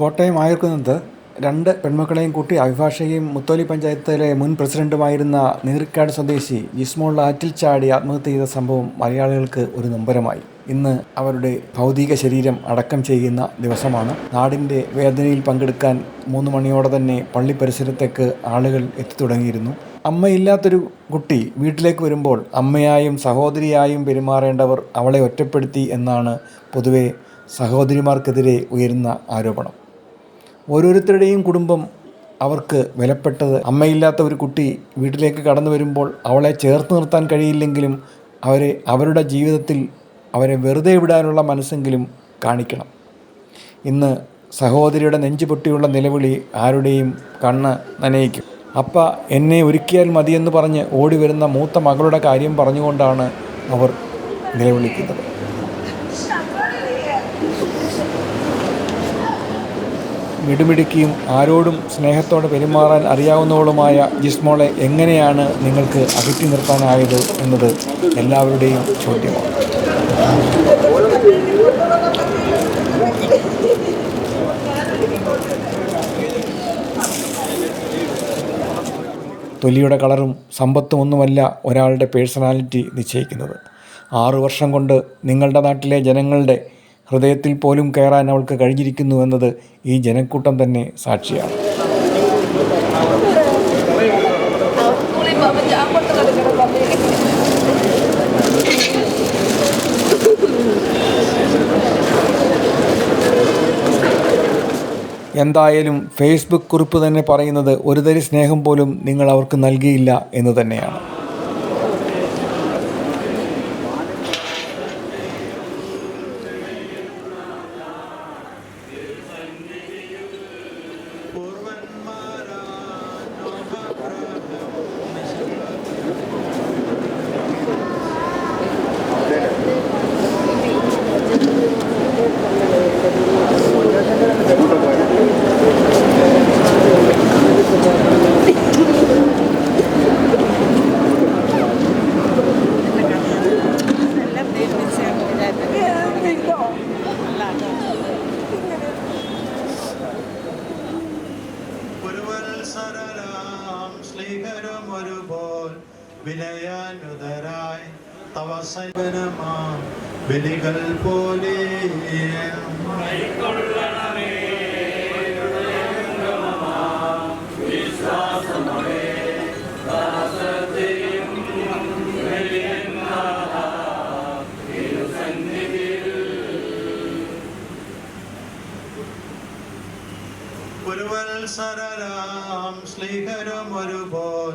കോട്ടയം ആയൂർക്കുന്നത്ത് രണ്ട് പെൺമക്കളെയും കൂട്ടി അഭിഭാഷകയും മുത്തോലി പഞ്ചായത്തിലെ മുൻ പ്രസിഡന്റുമായിരുന്ന നീർക്കാട് സ്വദേശി ജിസ്മോൾ ആറ്റിൽ ചാടി ആത്മഹത്യ ചെയ്ത സംഭവം മലയാളികൾക്ക് ഒരു നൊമ്പരമായി. ഇന്ന് അവരുടെ ഭൗതിക ശരീരം അടക്കം ചെയ്യുന്ന ദിവസമാണ്. നാടിന്റെ വേദനയിൽ പങ്കെടുക്കാൻ മൂന്ന് മണിയോടെ തന്നെ പള്ളി പരിസരത്തേക്ക് ആളുകൾ എത്തിത്തുടങ്ങിയിരുന്നു. അമ്മയില്ലാത്തൊരു കുട്ടി വീട്ടിലേക്ക് വരുമ്പോൾ അമ്മയായും സഹോദരിയായും പെരുമാറേണ്ടവർ അവളെ ഒറ്റപ്പെടുത്തി എന്നാണ് പൊതുവെ സഹോദരിമാർക്കെതിരെ ഉയരുന്ന ആരോപണം. ഓരോരുത്തരുടെയും കുടുംബം അവർക്ക് വിലപ്പെട്ടത്. അമ്മയില്ലാത്ത ഒരു കുട്ടി വീട്ടിലേക്ക് കടന്നു വരുമ്പോൾ അവളെ ചേർത്ത് നിർത്താൻ കഴിയില്ലെങ്കിലും അവരെ അവരുടെ ജീവിതത്തിൽ അവരെ വെറുതെ വിടാനുള്ള മനസ്സെങ്കിലും കാണിക്കണം. ഇന്ന് സഹോദരിയുടെ നെഞ്ചു പൊട്ടിയുള്ള നിലവിളി ആരുടെയും കണ്ണ് നനയിക്കും. അപ്പ എന്നെ ഒരുക്കിയാൽ മതിയെന്ന് പറഞ്ഞ് ഓടി വരുന്ന മൂത്ത മകളുടെ കാര്യം പറഞ്ഞുകൊണ്ടാണ് അവർ നിലവിളിക്കുന്നത്. മിടുമിടുക്കിയും ആരോടും സ്നേഹത്തോടെ പെരുമാറാൻ അറിയാവുന്നവളുമായ ജിസ്മോളെ എങ്ങനെയാണ് നിങ്ങൾക്ക് അകറ്റി നിർത്താനായത് എന്നത് എല്ലാവരുടെയും ചോദ്യമാണ്. തൊലിയുടെ കളറും സമ്പത്തും ഒന്നുമല്ല ഒരാളുടെ പേഴ്സണാലിറ്റി നിശ്ചയിക്കുന്നത്. ആറു വർഷം കൊണ്ട് നിങ്ങളുടെ നാട്ടിലെ ജനങ്ങളുടെ ഹൃദയത്തിൽ പോലും കയറാൻ അവൾക്ക് കഴിഞ്ഞിരിക്കുന്നു എന്നത് ഈ ജനക്കൂട്ടം തന്നെ സാക്ഷിയാണ്. എന്തായാലും ഫേസ്ബുക്ക് കുറിപ്പ് തന്നെ പറയുന്നത് ഒരുതരി സ്നേഹം പോലും നിങ്ങൾ അവർക്ക് നൽകിയില്ല എന്ന് തന്നെയാണ്. ഒരുപോൽ വിനയാനുതരായി തവ സൈവനമാം ബലികൾ പോലെ. പുരുവത്സരരാം ശ്രീകരം ഒരുപോൽ